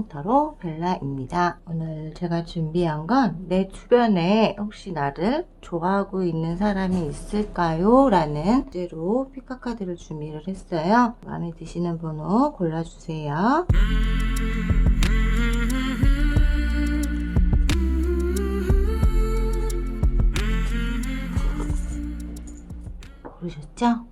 리딩타로 벨라입니다. 오늘 제가 준비한 건 내 주변에 혹시 나를 좋아하고 있는 사람이 있을까요? 라는 주제로 피카카드를 준비를 했어요. 마음에 드시는 번호 골라주세요. 고르셨죠?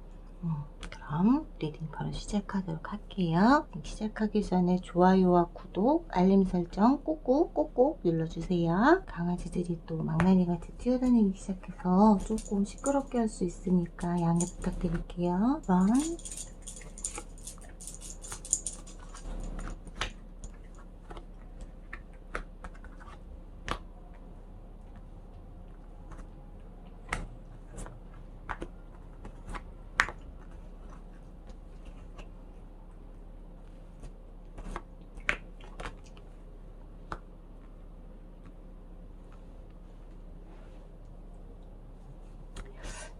음, 그럼 리딩 바로 시작하도록 할게요. 시작하기 전에 좋아요와 구독, 알림 설정 꼭꼭 꼭꼭 눌러주세요. 강아지들이 또 망나니 같이 뛰어다니기 시작해서 조금 시끄럽게 할 수 있으니까 양해 부탁드릴게요. 1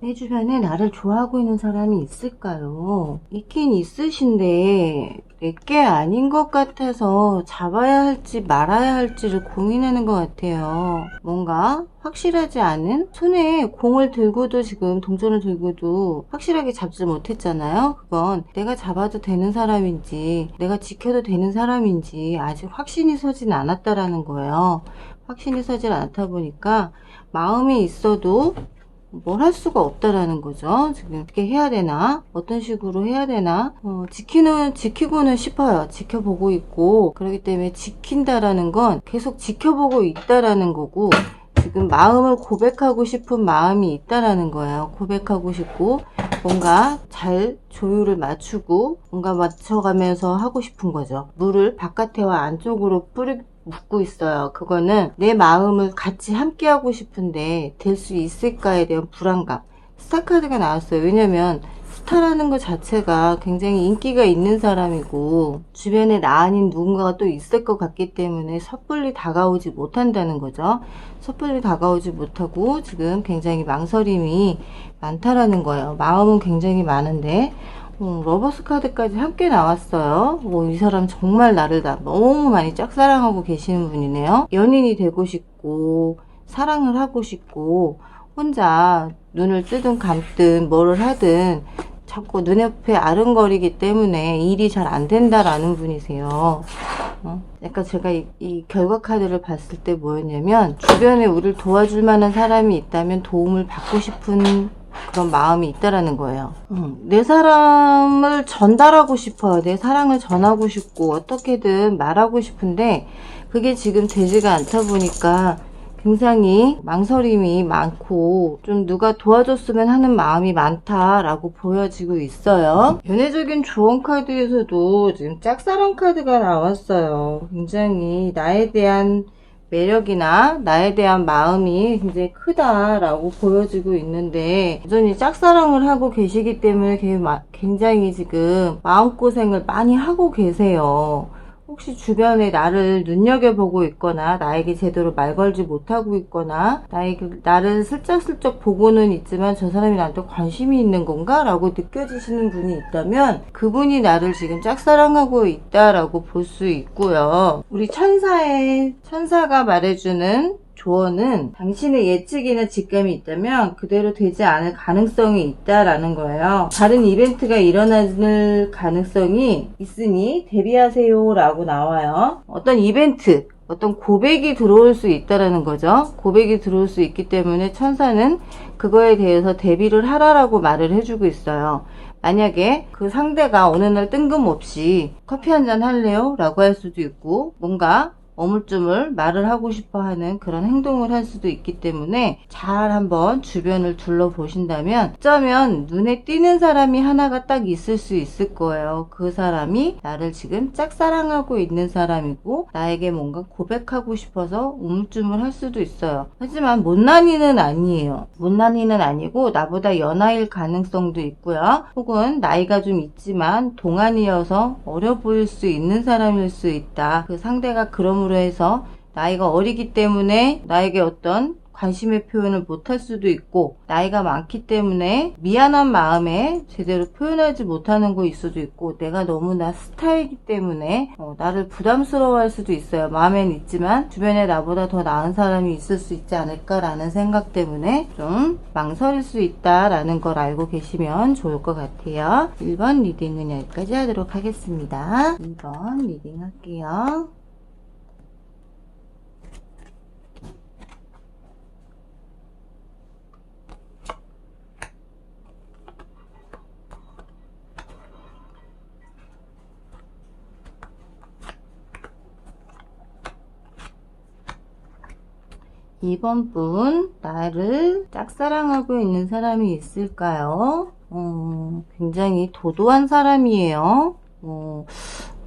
내 주변에 나를 좋아하고 있는 사람이 있을까요? 있긴 있으신데 내게 아닌 것 같아서 잡아야 할지 말아야 할지를 고민하는 것 같아요. 뭔가 확실하지 않은 손에 공을 들고도 지금 동전을 들고도 확실하게 잡지 못했잖아요. 그건 내가 잡아도 되는 사람인지 내가 지켜도 되는 사람인지 아직 확신이 서진 않았다라는 거예요. 확신이 서질 않다 보니까 마음이 있어도 뭘 할 수가 없다라는 거죠. 지금 어떻게 해야 되나? 어떤 식으로 해야 되나? 어, 지키는, 지키고는 싶어요. 지켜보고 있고. 그렇기 때문에 지킨다라는 건 계속 지켜보고 있다라는 거고, 지금 마음을 고백하고 싶은 마음이 있다라는 거예요. 고백하고 싶고, 뭔가 잘 조율을 맞추고, 뭔가 맞춰가면서 하고 싶은 거죠. 물을 바깥에와 안쪽으로 뿌리, 묻고 있어요. 그거는 내 마음을 같이 함께하고 싶은데 될 수 있을까에 대한 불안감. 스타 카드가 나왔어요. 왜냐면 스타라는 것 자체가 굉장히 인기가 있는 사람이고 주변에 나 아닌 누군가가 또 있을 것 같기 때문에 섣불리 다가오지 못한다는 거죠. 섣불리 다가오지 못하고 지금 굉장히 망설임이 많다라는 거예요. 마음은 굉장히 많은데 어, 러버스 카드까지 함께 나왔어요. 오, 이 사람 정말 나를 다 너무 많이 짝사랑하고 계시는 분이네요. 연인이 되고 싶고, 사랑을 하고 싶고, 혼자 눈을 뜨든 감든 뭐를 하든 자꾸 눈앞에 아른거리기 때문에 일이 잘 안 된다라는 분이세요. 어? 약간 제가 이, 이 결과 카드를 봤을 때 뭐였냐면, 주변에 우리를 도와줄 만한 사람이 있다면 도움을 받고 싶은 그런 마음이 있다라는 거예요. 음, 내 사람을 전달하고 싶어요. 내 사랑을 전하고 싶고 어떻게든 말하고 싶은데 그게 지금 되지가 않다 보니까 굉장히 망설임이 많고 좀 누가 도와줬으면 하는 마음이 많다라고 보여지고 있어요. 연애적인 조언 카드에서도 지금 짝사랑 카드가 나왔어요. 굉장히 나에 대한 매력이나 나에 대한 마음이 굉장히 크다라고 보여지고 있는데 여전히 짝사랑을 하고 계시기 때문에 굉장히 지금 마음고생을 많이 하고 계세요. 혹시 주변에 나를 눈여겨보고 있거나 나에게 제대로 말 걸지 못하고 있거나 나에게 나를 슬쩍슬쩍 보고는 있지만 저 사람이 나한테 관심이 있는 건가? 라고 느껴지시는 분이 있다면 그분이 나를 지금 짝사랑하고 있다라고 볼 수 있고요. 우리 천사의 천사가 말해주는 조언은 당신의 예측이나 직감이 있다면 그대로 되지 않을 가능성이 있다라는 거예요. 다른 이벤트가 일어날 가능성이 있으니 대비하세요 라고 나와요. 어떤 이벤트, 어떤 고백이 들어올 수 있다라는 거죠. 고백이 들어올 수 있기 때문에 천사는 그거에 대해서 대비를 하라라고 말을 해주고 있어요. 만약에 그 상대가 어느 날 뜬금없이 커피 한 잔 할래요? 라고 할 수도 있고 뭔가 어물쭈물 말을 하고 싶어 하는 그런 행동을 할 수도 있기 때문에 잘 한번 주변을 둘러보신다면 어쩌면 눈에 띄는 사람이 하나가 딱 있을 수 있을 거예요. 그 사람이 나를 지금 짝사랑하고 있는 사람이고 나에게 뭔가 고백하고 싶어서 우물쭈물 할 수도 있어요. 하지만 못난이는 아니에요. 못난이는 아니고 나보다 연하일 가능성도 있고요. 혹은 나이가 좀 있지만 동안이어서 어려 보일 수 있는 사람일 수 있다. 그 상대가 그러므로 해서 나이가 어리기 때문에 나에게 어떤 관심의 표현을 못할 수도 있고 나이가 많기 때문에 미안한 마음에 제대로 표현하지 못하는 거일 수도 있고 내가 너무나 스타이기 때문에 어, 나를 부담스러워할 수도 있어요. 마음엔 있지만 주변에 나보다 더 나은 사람이 있을 수 있지 않을까라는 생각 때문에 좀 망설일 수 있다라는 걸 알고 계시면 좋을 것 같아요. 1번 리딩은 여기까지 하도록 하겠습니다. 2번 리딩 할게요. 이번 분, 나를 짝사랑하고 있는 사람이 있을까요? 어, 굉장히 도도한 사람이에요. 어,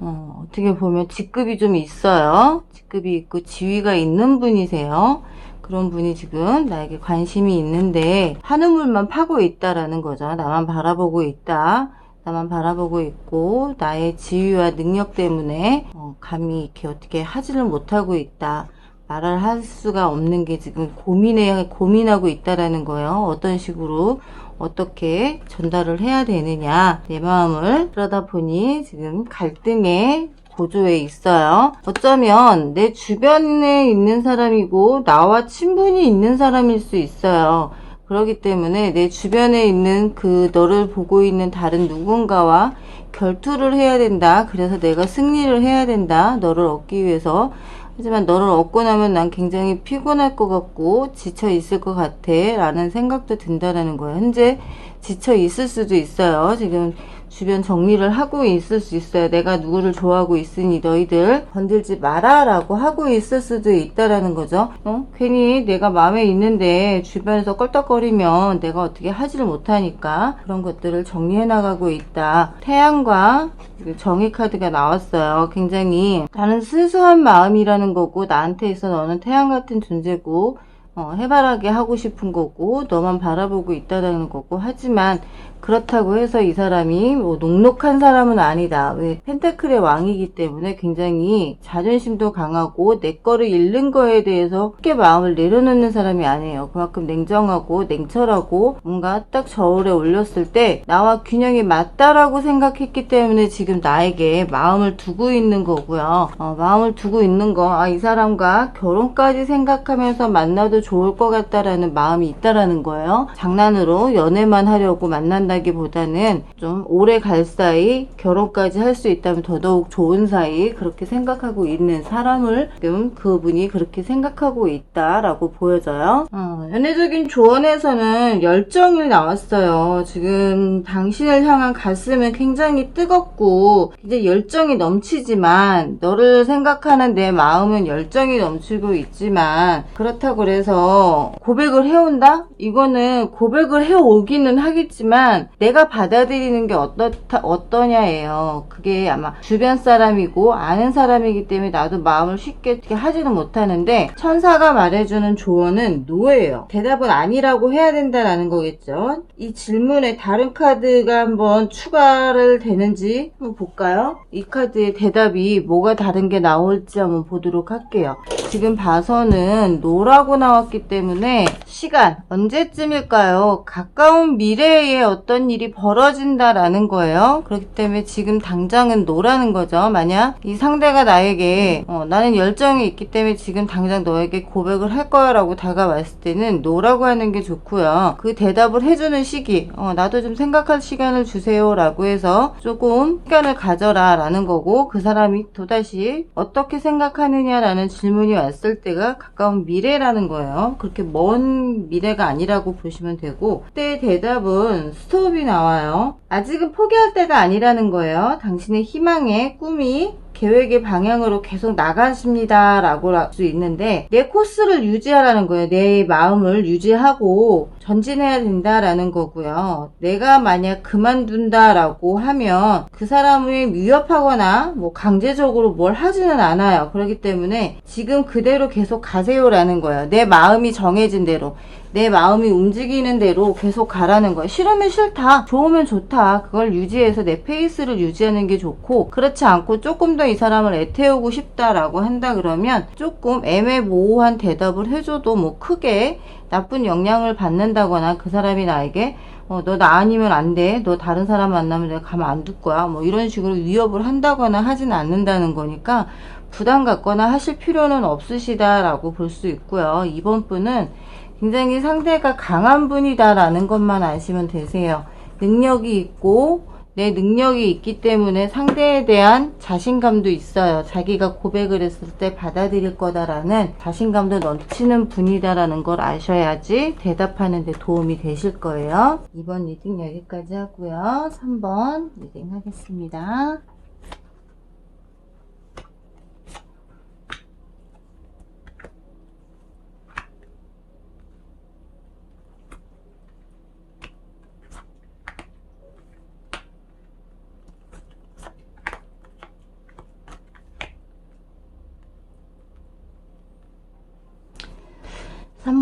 어, 어 떻게 보면 직급이 좀 있어요. 직급이 있고 지위가 있는 분이세요. 그런 분이 지금 나에게 관심이 있는데 한우물만 파고 있다라는 거죠. 나만 바라보고 있다. 나만 바라보고 있고 나의 지위와 능력 때문에 어, 감히 이렇게 어떻게 하지를 못하고 있다. 말을 할 수가 없는 게 지금 고민해 고민하고 있다라는 거예요. 어떤 식으로 어떻게 전달을 해야 되느냐 내 마음을 그러다 보니 지금 갈등의 고조에 있어요. 어쩌면 내 주변에 있는 사람이고 나와 친분이 있는 사람일 수 있어요. 그렇기 때문에 내 주변에 있는 그 너를 보고 있는 다른 누군가와 결투를 해야 된다. 그래서 내가 승리를 해야 된다. 너를 얻기 위해서. 하지만 너를 얻고 나면 난 굉장히 피곤할 것 같고 지쳐 있을 것 같아 라는 생각도 든다라는 거예요. 현재 지쳐 있을 수도 있어요. 지금 주변 정리를 하고 있을 수 있어요. 내가 누구를 좋아하고 있으니 너희들 건들지 마라 라고 하고 있을 수도 있다라는 거죠. 어? 괜히 내가 마음에 있는데 주변에서 껄떡거리면 내가 어떻게 하지를 못하니까 그런 것들을 정리해 나가고 있다. 태양과 정의 카드가 나왔어요. 굉장히 나는 순수한 마음이라는 거고 나한테 있어 너는 태양 같은 존재고 어, 해바라기 하고 싶은 거고 너만 바라보고 있다라는 거고 하지만 그렇다고 해서 이 사람이 뭐 녹록한 사람은 아니다. 왜 펜타클의 왕이기 때문에 굉장히 자존심도 강하고 내 거를 잃는 거에 대해서 쉽게 마음을 내려놓는 사람이 아니에요. 그만큼 냉정하고 냉철하고 뭔가 딱 저울에 올렸을 때 나와 균형이 맞다라고 생각했기 때문에 지금 나에게 마음을 두고 있는 거고요. 어, 마음을 두고 있는 거, 아, 이 사람과 결혼까지 생각하면서 만나도 좋을 것 같다라는 마음이 있다라는 거예요. 장난으로 연애만 하려고 만난다 기보다는 좀 오래 갈 사이 결혼까지 할 수 있다면 더더욱 좋은 사이 그렇게 생각하고 있는 사람을 지금 그분이 그렇게 생각하고 있다라고 보여져요. 어, 연애적인 조언에서는 열정이 나왔어요. 지금 당신을 향한 가슴은 굉장히 뜨겁고 이제 열정이 넘치지만 너를 생각하는 내 마음은 열정이 넘치고 있지만 그렇다고 그래서 고백을 해온다? 이거는 고백을 해오기는 하겠지만 내가 받아들이는 게 어떻다, 어떠냐예요. 그게 아마 주변 사람이고 아는 사람이기 때문에 나도 마음을 쉽게 하지는 못하는데 천사가 말해주는 조언은 노예요. 대답은 아니라고 해야 된다라는 거겠죠. 이 질문에 다른 카드가 한번 추가를 되는지 한번 볼까요? 이 카드의 대답이 뭐가 다른 게 나올지 한번 보도록 할게요. 지금 봐서는 노라고 나왔기 때문에 시간 언제쯤일까요? 가까운 미래에 어떤 일이 벌어진다라는 거예요. 그렇기 때문에 지금 당장은 노라는 거죠. 만약 이 상대가 나에게 어, 나는 열정이 있기 때문에 지금 당장 너에게 고백을 할 거야 라고 다가왔을 때는 노라고 하는 게 좋고요. 그 대답을 해주는 시기 어, 나도 좀 생각할 시간을 주세요 라고 해서 조금 시간을 가져라 라는 거고 그 사람이 또다시 어떻게 생각하느냐 라는 질문이 왔을 때가 가까운 미래라는 거예요. 그렇게 먼 미래가 아니라고 보시면 되고 그때 대답은 스 톱이 나와요. 아직은 포기할 때가 아니라는 거예요. 당신의 희망의 꿈이 계획의 방향으로 계속 나가십니다. 라고 할 수 있는데, 내 코스를 유지하라는 거예요. 내 마음을 유지하고 전진해야 된다라는 거고요. 내가 만약 그만둔다라고 하면 그 사람을 위협하거나 뭐 강제적으로 뭘 하지는 않아요. 그렇기 때문에 지금 그대로 계속 가세요라는 거예요. 내 마음이 정해진 대로. 내 마음이 움직이는 대로 계속 가라는 거야. 싫으면 싫다. 좋으면 좋다. 그걸 유지해서 내 페이스를 유지하는 게 좋고 그렇지 않고 조금 더이 사람을 애태우고 싶다라고 한다 그러면 조금 애매모호한 대답을 해줘도 뭐 크게 나쁜 영향을 받는다거나 그 사람이 나에게 어, 너 나 아니면 안 돼. 너 다른 사람 만나면 내가 가만 안 둘 거야. 뭐 이런 식으로 위협을 한다거나 하진 않는다는 거니까 부담 갖거나 하실 필요는 없으시다라고 볼 수 있고요. 이번 분은 굉장히 상대가 강한 분이다라는 것만 아시면 되세요. 능력이 있고 내 능력이 있기 때문에 상대에 대한 자신감도 있어요. 자기가 고백을 했을 때 받아들일 거다라는 자신감도 넘치는 분이다라는 걸 아셔야지 대답하는 데 도움이 되실 거예요. 2번 리딩 여기까지 하고요. 3번 리딩 하겠습니다.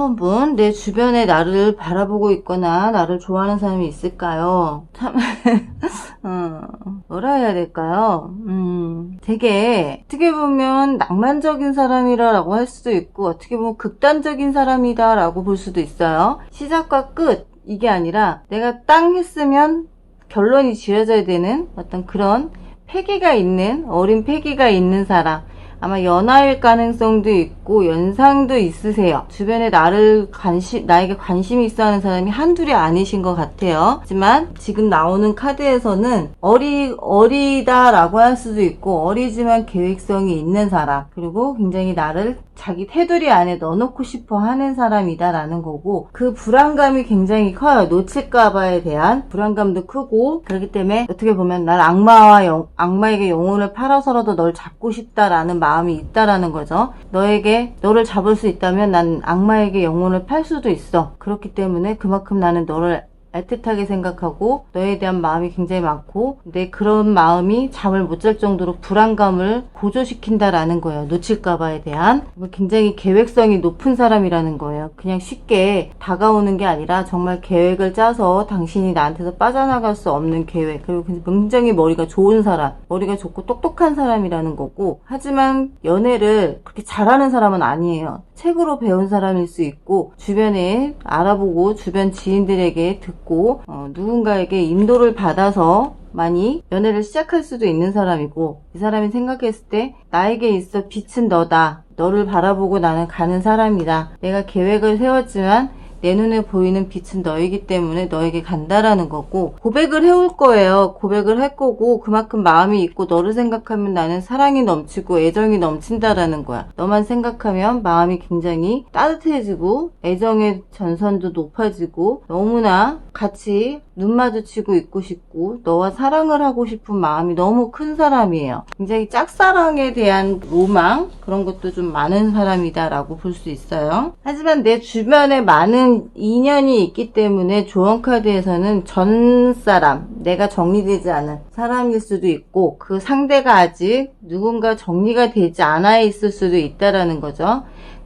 삼번 분, 내 주변에 나를 바라보고 있거나 나를 좋아하는 사람이 있을까요? 참, 어, 뭐라 해야 될까요? 음, 되게, 어떻게 보면 낭만적인 사람이라고 할 수도 있고, 어떻게 보면 극단적인 사람이다라고 볼 수도 있어요. 시작과 끝, 이게 아니라 내가 땅 했으면 결론이 지어져야 되는 어떤 그런 패기가 있는, 어린 패기가 있는 사람. 아마 연하일 가능성도 있고 연상도 있으세요. 주변에 나를 관심 나에게 관심이 있어 하는 사람이 한둘이 아니신 것 같아요. 하지만 지금 나오는 카드에서는 어리 어리다라고 할 수도 있고 어리지만 계획성이 있는 사람 그리고 굉장히 나를 자기 테두리 안에 넣어놓고 싶어 하는 사람이다라는 거고 그 불안감이 굉장히 커요. 놓칠까봐에 대한 불안감도 크고 그렇기 때문에 어떻게 보면 날 악마와 영, 악마에게 영혼을 팔아서라도 널 잡고 싶다라는 마음이 있다라는 거죠. 너에게 너를 잡을 수 있다면 난 악마에게 영혼을 팔 수도 있어. 그렇기 때문에 그만큼 나는 너를 애틋하게 생각하고 너에 대한 마음이 굉장히 많고 내 그런 마음이 잠을 못 잘 정도로 불안감을 고조시킨다라는 거예요. 놓칠까봐에 대한 굉장히 계획성이 높은 사람이라는 거예요. 그냥 쉽게 다가오는 게 아니라 정말 계획을 짜서 당신이 나한테서 빠져나갈 수 없는 계획 그리고 굉장히 머리가 좋은 사람 머리가 좋고 똑똑한 사람이라는 거고 하지만 연애를 그렇게 잘하는 사람은 아니에요. 책으로 배운 사람일 수 있고 주변에 알아보고 주변 지인들에게 듣고 어, 누군가에게 인도를 받아서 많이 연애를 시작할 수도 있는 사람이고 이 사람이 생각했을 때 나에게 있어 빛은 너다. 너를 바라보고 나는 가는 사람이다. 내가 계획을 세웠지만 내 눈에 보이는 빛은 너이기 때문에 너에게 간다라는 거고 고백을 해올 거예요. 고백을 할 거고 그만큼 마음이 있고 너를 생각하면 나는 사랑이 넘치고 애정이 넘친다라는 거야. 너만 생각하면 마음이 굉장히 따뜻해지고 애정의 전선도 높아지고 너무나 같이 눈 마주치고 있고 싶고 너와 사랑을 하고 싶은 마음이 너무 큰 사람이에요. 굉장히 짝사랑에 대한 로망 그런 것도 좀 많은 사람이다라고 볼 수 있어요. 하지만 내 주변에 많은 인연이 있기 때문에 조언 카드에서는 전 사람, 내가 정리되지 않은 사람일 수도 있고 그 상대가 아직 누군가 정리가 되지 않아 있을 수도 있다라는 거죠.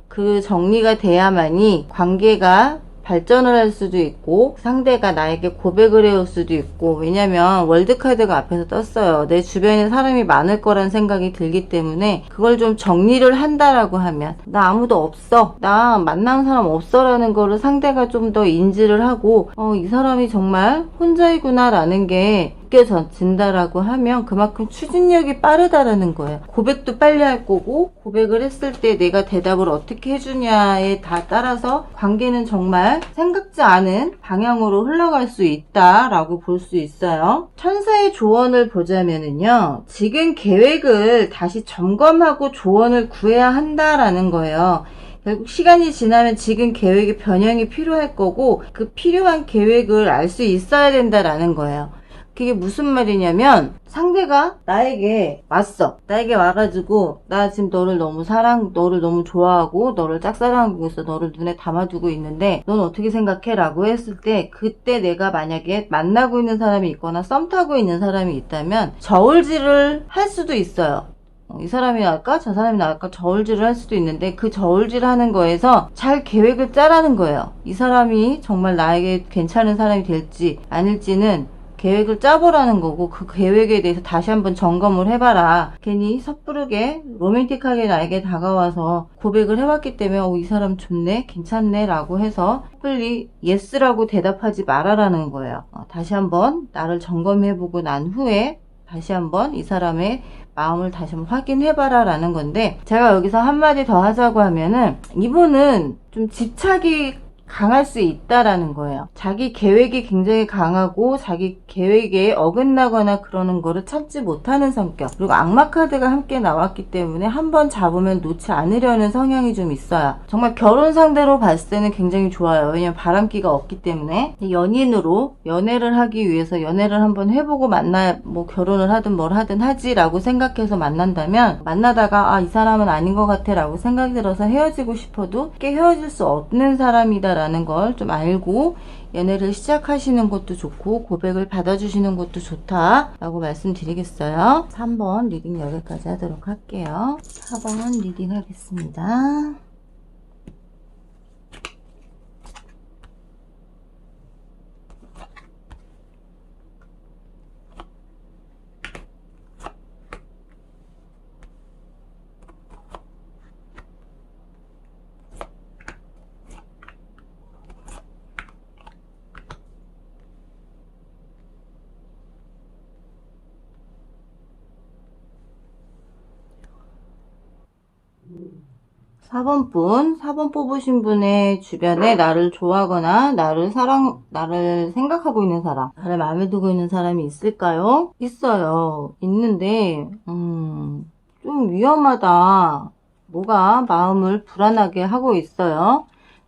그 정리가 돼야만이 관계가 발전을 할 수도 있고 상대가 나에게 고백을 해올 수도 있고 왜냐면 월드카드가 앞에서 떴어요. 내 주변에 사람이 많을 거란 생각이 들기 때문에 그걸 좀 정리를 한다라고 하면 나 아무도 없어. 나 만나는 사람 없어 라는 거를 상대가 좀 더 인지를 하고 어, 이 사람이 정말 혼자이구나 라는 게 느껴진다라고 하면 그만큼 추진력이 빠르다라는 거예요. 고백도 빨리 할 거고 고백을 했을 때 내가 대답을 어떻게 해주냐에 다 따라서 관계는 정말 생각지 않은 방향으로 흘러갈 수 있다라고 볼 수 있어요. 천사의 조언을 보자면은요. 지금 계획을 다시 점검하고 조언을 구해야 한다라는 거예요. 결국 시간이 지나면 지금 계획의 변형이 필요할 거고 그 필요한 계획을 알 수 있어야 된다라는 거예요. 그게 무슨 말이냐면 상대가 나에게 왔어. 나에게 와가지고 나 지금 너를 너무 사랑, 너를 너무 좋아하고 너를 짝사랑하고 있어. 너를 눈에 담아두고 있는데 넌 어떻게 생각해? 라고 했을 때 그때 내가 만약에 만나고 있는 사람이 있거나 썸 타고 있는 사람이 있다면 저울질을 할 수도 있어요. 어, 이 사람이 나을까? 저 사람이 나을까? 저울질을 할 수도 있는데 그 저울질 하는 거에서 잘 계획을 짜라는 거예요. 이 사람이 정말 나에게 괜찮은 사람이 될지 아닐지는 계획을 짜보라는 거고 그 계획에 대해서 다시 한번 점검을 해봐라. 괜히 섣부르게 로맨틱하게 나에게 다가와서 고백을 해왔기 때문에 어, 이 사람 좋네, 괜찮네 라고 해서 섣불리 예스라고 대답하지 말아라는 거예요. 어, 다시 한번 나를 점검해보고 난 후에 다시 한번 이 사람의 마음을 다시 한번 확인해봐라 라는 건데 제가 여기서 한마디 더 하자고 하면은 이분은 좀 집착이 강할 수 있다라는 거예요. 자기 계획이 굉장히 강하고 자기 계획에 어긋나거나 그러는 거를 참지 못하는 성격. 그리고 악마 카드가 함께 나왔기 때문에 한 번 잡으면 놓지 않으려는 성향이 좀 있어요. 정말 결혼 상대로 봤을 때는 굉장히 좋아요. 왜냐면 바람기가 없기 때문에 연인으로 연애를 하기 위해서 연애를 한번 해보고 만나 뭐 결혼을 하든 뭘 하든 하지라고 생각해서 만난다면 만나다가 아 이 사람은 아닌 것 같아라고 생각이 들어서 헤어지고 싶어도 쉽게 헤어질 수 없는 사람이다 라는 걸 좀 알고 연애를 시작하시는 것도 좋고 고백을 받아주시는 것도 좋다라고 말씀드리겠어요. 3번 리딩 여기까지 하도록 할게요. 4번 리딩 하겠습니다. 사번 분, 4번 뽑으신 분의 주변에 나를 좋아하거나 나를 사랑, 나를 생각하고 있는 사람, 나를 마음에 두고 있는 사람이 있을까요? 있어요. 있는데, 음, 좀 위험하다. 뭐가 마음을 불안하게 하고 있어요.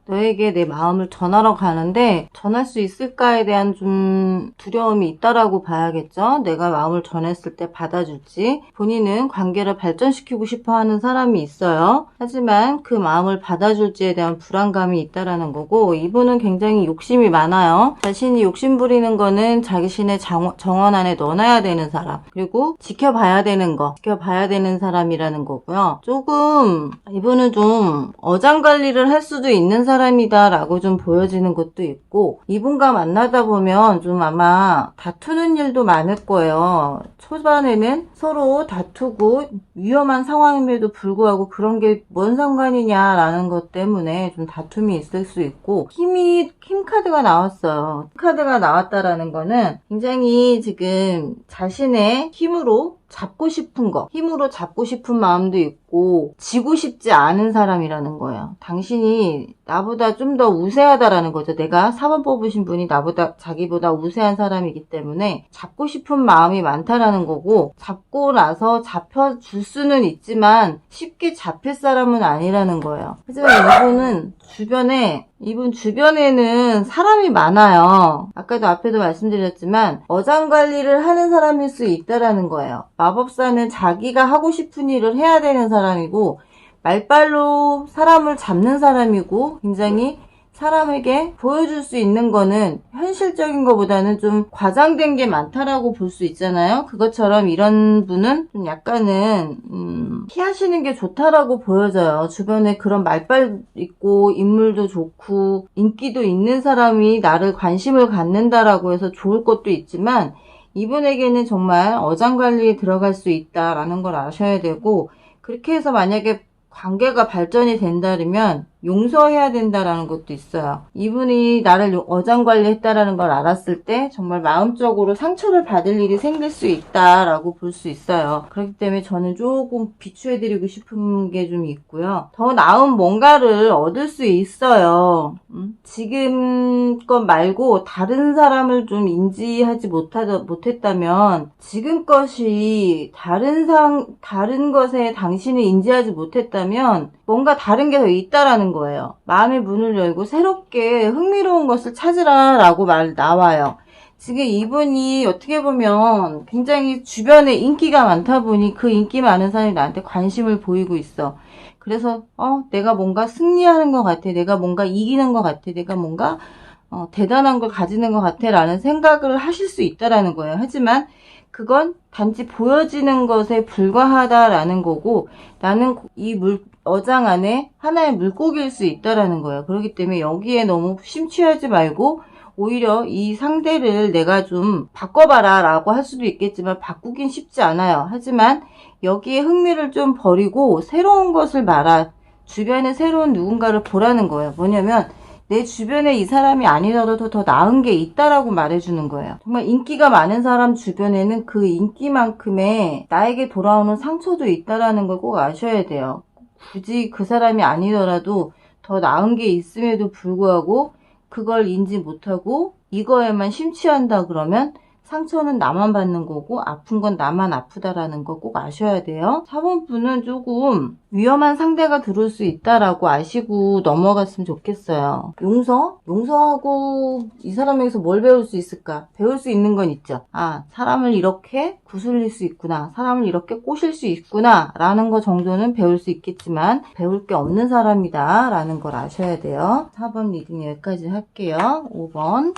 너에게 내 마음을 전하러 가는데 전할 수 있을까에 대한 좀 두려움이 있다라고 봐야겠죠. 내가 마음을 전했을 때 받아줄지. 본인은 관계를 발전시키고 싶어 하는 사람이 있어요. 하지만 그 마음을 받아줄지에 대한 불안감이 있다라는 거고 이분은 굉장히 욕심이 많아요. 자신이 욕심 부리는 거는 자신의 장- 정원 안에 넣어놔야 되는 사람. 그리고 지켜봐야 되는 거. 지켜봐야 되는 사람이라는 거고요. 조금 이분은 좀 어장 관리를 할 수도 있는 사람 이다 라고 좀 보여지는 것도 있고 이분과 만나다 보면 좀 아마 다투는 일도 많을 거예요. 초반에는 서로 다투고 위험한 상황임에도 불구하고 그런 게 뭔 상관이냐라는 것 때문에 좀 다툼이 있을 수 있고 힘이 힘 카드가 나왔어요. 힘 카드가 나왔다라는 거는 굉장히 지금 자신의 힘으로 잡고 싶은 거, 힘으로 잡고 싶은 마음도 있고, 지고 싶지 않은 사람이라는 거예요. 당신이 나보다 좀 더 우세하다라는 거죠. 내가 4번 뽑으신 분이 나보다, 자기보다 우세한 사람이기 때문에 잡고 싶은 마음이 많다라는 거고, 잡고 나서 잡혀줄 수는 있지만, 쉽게 잡힐 사람은 아니라는 거예요. 하지만 이분은 주변에 이분 주변에는 사람이 많아요. 아까도 앞에도 말씀드렸지만 어장 관리를 하는 사람일 수 있다라는 거예요. 마법사는 자기가 하고 싶은 일을 해야 되는 사람이고 말빨로 사람을 잡는 사람이고 굉장히 사람에게 보여줄 수 있는 거는 현실적인 것보다는 좀 과장된 게 많다라고 볼 수 있잖아요. 그것처럼 이런 분은 좀 약간은 음, 피하시는 게 좋다라고 보여져요. 주변에 그런 말빨 있고 인물도 좋고 인기도 있는 사람이 나를 관심을 갖는다라고 해서 좋을 것도 있지만 이분에게는 정말 어장 관리에 들어갈 수 있다라는 걸 아셔야 되고 그렇게 해서 만약에 관계가 발전이 된다면 용서해야 된다라는 것도 있어요. 이분이 나를 요- 어장관리했다라는 걸 알았을 때 정말 마음적으로 상처를 받을 일이 생길 수 있다라고 볼 수 있어요. 그렇기 때문에 저는 조금 비추해드리고 싶은 게 좀 있고요. 더 나은 뭔가를 얻을 수 있어요. 음? 지금 것 말고 다른 사람을 좀 인지하지 못하다, 못했다면 지금 것이 다른 상, 다른 것에 당신을 인지하지 못했다면 뭔가 다른 게 더 있다라는 거예요. 마음의 문을 열고 새롭게 흥미로운 것을 찾으라 라고 말 나와요. 지금 이분이 어떻게 보면 굉장히 주변에 인기가 많다 보니 그 인기 많은 사람이 나한테 관심을 보이고 있어. 그래서 어 내가 뭔가 승리하는 것 같아. 내가 뭔가 이기는 것 같아. 내가 뭔가 어, 대단한 걸 가지는 것 같아 라는 생각을 하실 수 있다라는 거예요. 하지만 그건 단지 보여지는 것에 불과하다라는 거고 나는 이 물, 어장 안에 하나의 물고기일 수 있다라는 거예요. 그렇기 때문에 여기에 너무 심취하지 말고 오히려 이 상대를 내가 좀 바꿔봐라 라고 할 수도 있겠지만 바꾸긴 쉽지 않아요. 하지만 여기에 흥미를 좀 버리고 새로운 것을 말아 주변에 새로운 누군가를 보라는 거예요. 뭐냐면 내 주변에 이 사람이 아니더라도 더 나은 게 있다라고 말해주는 거예요. 정말 인기가 많은 사람 주변에는 그 인기만큼의 나에게 돌아오는 상처도 있다라는 걸 꼭 아셔야 돼요. 굳이 그 사람이 아니더라도 더 나은 게 있음에도 불구하고 그걸 인지 못하고 이거에만 심취한다 그러면 상처는 나만 받는 거고 아픈 건 나만 아프다라는 거 꼭 아셔야 돼요. 4번 분은 조금 위험한 상대가 들어올 수 있다라고 아시고 넘어갔으면 좋겠어요. 용서? 용서하고 이 사람에게서 뭘 배울 수 있을까? 배울 수 있는 건 있죠. 아, 사람을 이렇게 구슬릴 수 있구나. 사람을 이렇게 꼬실 수 있구나. 라는 거 정도는 배울 수 있겠지만 배울 게 없는 사람이다. 라는 걸 아셔야 돼요. 4번 리딩 여기까지 할게요. 5번.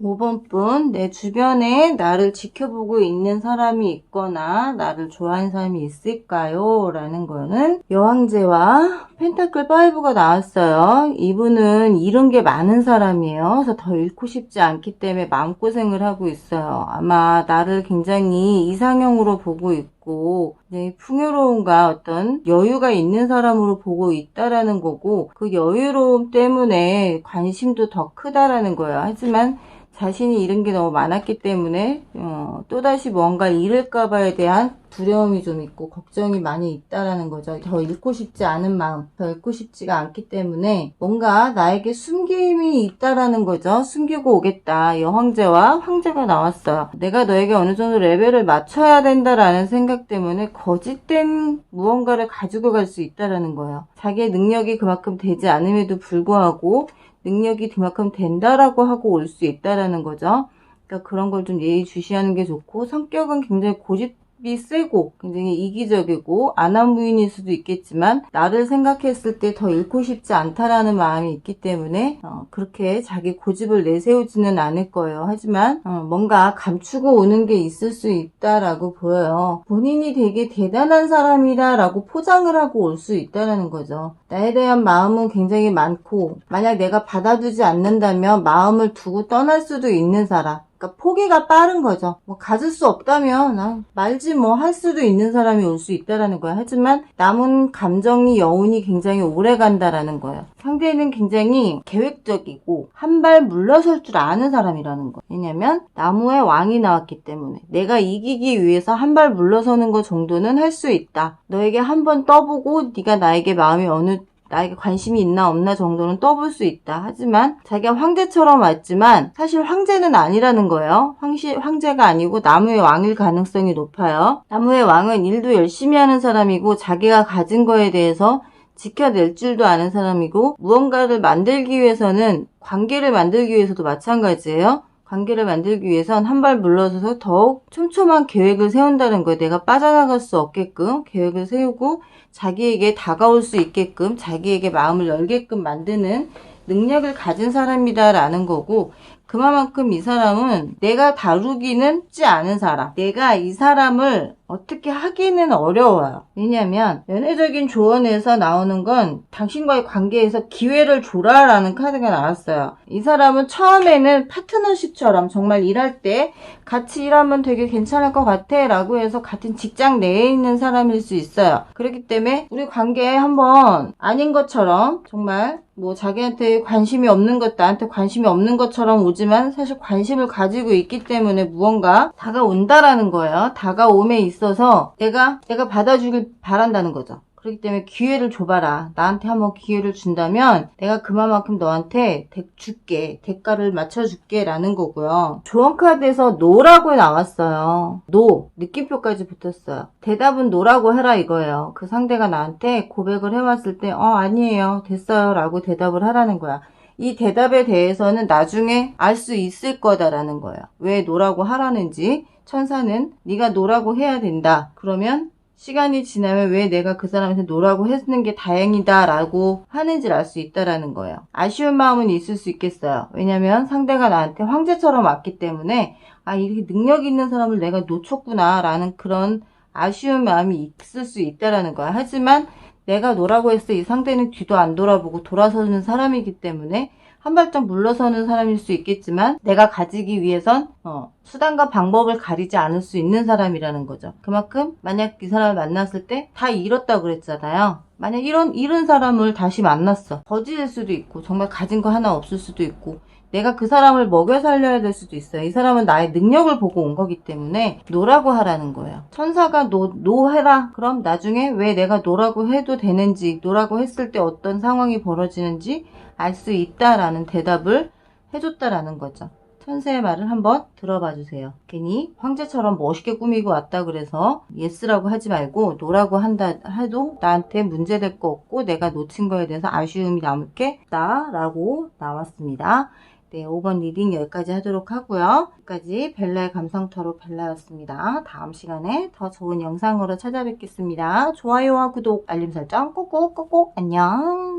5번 분, 내 주변에 나를 지켜보고 있는 사람이 있거나 나를 좋아하는 사람이 있을까요? 라는 거는 여왕제와 펜타클 5가 나왔어요. 이분은 잃은 게 많은 사람이에요. 그래서 더 잃고 싶지 않기 때문에 마음고생을 하고 있어요. 아마 나를 굉장히 이상형으로 보고 있고 네, 풍요로움과 어떤 여유가 있는 사람으로 보고 있다라는 거고 그 여유로움 때문에 관심도 더 크다라는 거예요. 하지만 자신이 잃은 게 너무 많았기 때문에 어, 또다시 뭔가 잃을까 봐에 대한 두려움이 좀 있고 걱정이 많이 있다라는 거죠. 더 잃고 싶지 않은 마음, 더 잃고 싶지가 않기 때문에 뭔가 나에게 숨김이 있다라는 거죠. 숨기고 오겠다. 여황제와 황제가 나왔어요. 내가 너에게 어느 정도 레벨을 맞춰야 된다라는 생각 때문에 거짓된 무언가를 가지고 갈 수 있다라는 거예요. 자기의 능력이 그만큼 되지 않음에도 불구하고 능력이 그만큼 된다라고 하고 올 수 있다라는 거죠. 그러니까 그런 걸 좀 예의주시하는 게 좋고 성격은 굉장히 고집 이 세고 굉장히 이기적이고 안한무인일 수도 있겠지만 나를 생각했을 때 더 잃고 싶지 않다라는 마음이 있기 때문에 어, 그렇게 자기 고집을 내세우지는 않을 거예요. 하지만 어, 뭔가 감추고 오는 게 있을 수 있다라고 보여요. 본인이 되게 대단한 사람이다라고 포장을 하고 올 수 있다라는 거죠. 나에 대한 마음은 굉장히 많고 만약 내가 받아두지 않는다면 마음을 두고 떠날 수도 있는 사람. 그러니까 포기가 빠른 거죠. 뭐 가질 수 없다면 아, 말지 뭐 할 수도 있는 사람이 올 수 있다라는 거야. 하지만 남은 감정이 여운이 굉장히 오래 간다라는 거예요. 상대는 굉장히 계획적이고 한 발 물러설 줄 아는 사람이라는 거. 왜냐면 나무의 왕이 나왔기 때문에 내가 이기기 위해서 한 발 물러서는 것 정도는 할 수 있다. 너에게 한 번 떠보고 네가 나에게 마음이 어느 나에게 관심이 있나 없나 정도는 떠볼 수 있다. 하지만 자기가 황제처럼 왔지만 사실 황제는 아니라는 거예요. 황시, 황제가 아니고 나무의 왕일 가능성이 높아요. 나무의 왕은 일도 열심히 하는 사람이고 자기가 가진 거에 대해서 지켜낼 줄도 아는 사람이고 무언가를 만들기 위해서는 관계를 만들기 위해서도 마찬가지예요. 관계를 만들기 위해선 한 발 물러서서 더욱 촘촘한 계획을 세운다는 거예요. 내가 빠져나갈 수 없게끔 계획을 세우고 자기에게 다가올 수 있게끔 자기에게 마음을 열게끔 만드는 능력을 가진 사람이다라는 거고 그만큼 이 사람은 내가 다루기는 쉽지 않은 사람. 내가 이 사람을 어떻게 하기는 어려워요. 왜냐면 연애적인 조언에서 나오는 건 당신과의 관계에서 기회를 줘라라는 카드가 나왔어요. 이 사람은 처음에는 파트너십처럼 정말 일할 때 같이 일하면 되게 괜찮을 것 같아 라고 해서 같은 직장 내에 있는 사람일 수 있어요. 그렇기 때문에 우리 관계에 한번 아닌 것처럼 정말 뭐 자기한테 관심이 없는 것, 나한테 관심이 없는 것처럼 오지 만 사실 관심을 가지고 있기 때문에 무언가 다가온다라는 거예요. 다가옴에 있어서 내가 내가 받아주길 바란다는 거죠. 그렇기 때문에 기회를 줘봐라. 나한테 한번 기회를 준다면 내가 그만큼 너한테 대, 줄게. 대가를 맞춰줄게. 라는 거고요. 조언카드에서 노라고 나왔어요. 노. 느낌표까지 붙었어요. 대답은 노라고 해라 이거예요. 그 상대가 나한테 고백을 해왔을 때, 어, 아니에요. 됐어요. 라고 대답을 하라는 거야. 이 대답에 대해서는 나중에 알 수 있을 거다라는 거예요. 왜 노라고 하라는지 천사는 네가 노라고 해야 된다. 그러면 시간이 지나면 왜 내가 그 사람한테 노라고 했는 게 다행이다 라고 하는지를 알 수 있다라는 거예요. 아쉬운 마음은 있을 수 있겠어요. 왜냐면 상대가 나한테 황제처럼 왔기 때문에 아 이렇게 능력 있는 사람을 내가 놓쳤구나 라는 그런 아쉬운 마음이 있을 수 있다라는 거야. 하지만 내가 노라고 했을 때이 상대는 뒤도 안 돌아보고 돌아서는 사람이기 때문에 한 발짝 물러서는 사람일 수 있겠지만 내가 가지기 위해선 어, 수단과 방법을 가리지 않을 수 있는 사람이라는 거죠. 그만큼 만약 이 사람을 만났을 때 다 잃었다 그랬잖아요. 만약 이런 잃은 사람을 다시 만났어. 거지일 수도 있고 정말 가진 거 하나 없을 수도 있고 내가 그 사람을 먹여 살려야 될 수도 있어요. 이 사람은 나의 능력을 보고 온 거기 때문에 노라고 하라는 거예요. 천사가 노, 노 해라. 그럼 나중에 왜 내가 노라고 해도 되는지, 노라고 했을 때 어떤 상황이 벌어지는지 알 수 있다라는 대답을 해줬다라는 거죠. 천사의 말을 한번 들어봐 주세요. 괜히 황제처럼 멋있게 꾸미고 왔다 그래서 예스라고 하지 말고 노라고 한다 해도 나한테 문제될 거 없고 내가 놓친 거에 대해서 아쉬움이 남겠다라고 나왔습니다. 네, 5번 리딩 여기까지 하도록 하고요. 여기까지 벨라의 감성터로 벨라였습니다. 다음 시간에 더 좋은 영상으로 찾아뵙겠습니다. 좋아요와 구독, 알림 설정 꼭꼭 꼭꼭 안녕.